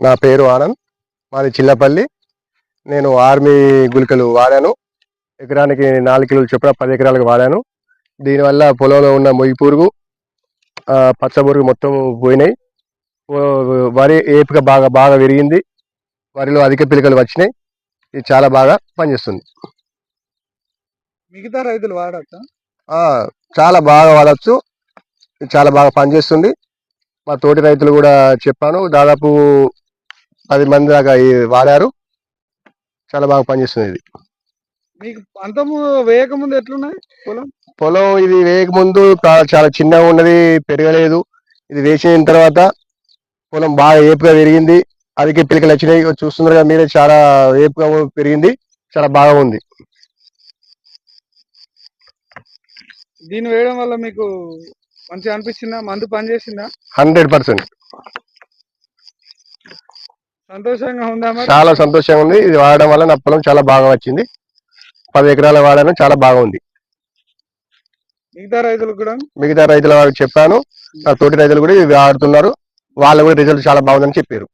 నా పేరు ఆనంద్. మాది చిల్లపల్లి. నేను ఆర్మీ గుళికలు వాడాను. ఎకరానికి నాలుగు కిలోలు చొప్పున పది ఎకరాలకు వాడాను. దీనివల్ల పొలంలో ఉన్న మొయ్యి పురుగు పచ్చ పురుగు మొత్తం పోయినాయి. వరి ఏపుగా బాగా బాగా విరిగింది. వరిలో అధిక పిలకలు వచ్చినాయి. ఇది చాలా బాగా పనిచేస్తుంది. మిగతా రైతులు వాడచ్చా? చాలా బాగా వాడచ్చు. చాలా బాగా పనిచేస్తుంది. మా తోటి రైతులు కూడా చెప్పాను. దాదాపు పది మంది దాకా వాడారు. చాలా బాగా పనిచేస్తుంది ఇది. మీకు అంతము వేయక ముందు ఎట్లున్నాయి పొలం? పొలం ఇది వేయక ముందు చాలా చిన్నగా ఉన్నది పెరగలేదు. ఇది వేసిన తర్వాత పొలం బాగా ఏపుగా పెరిగింది. అదికే పిలకలు వచ్చినాయి. చూస్తున్నారు కదా మీరే చాలా ఏపుగా పెరిగింది. చాలా బాగా ఉంది. దీన్ని వేయడం వల్ల మీకు మంచిగా అనిపించిందా? మందు పని చేసిందా హండ్రెడ్ పర్సెంట్. సంతోషంగా ఉందా చాలా సంతోషంగా ఉంది. ఇది వాడడం వల్ల నా పొలం చాలా బాగా వచ్చింది. పది ఎకరాల వాడాను చాలా బాగుంది మిగతా రైతులకు కూడా? మిగతా రైతుల చెప్పాను. నా తోటి రైతులు కూడా ఇవి వాడుతున్నారు. వాళ్ళు కూడా రిజల్ట్ చాలా బాగుందని చెప్పారు.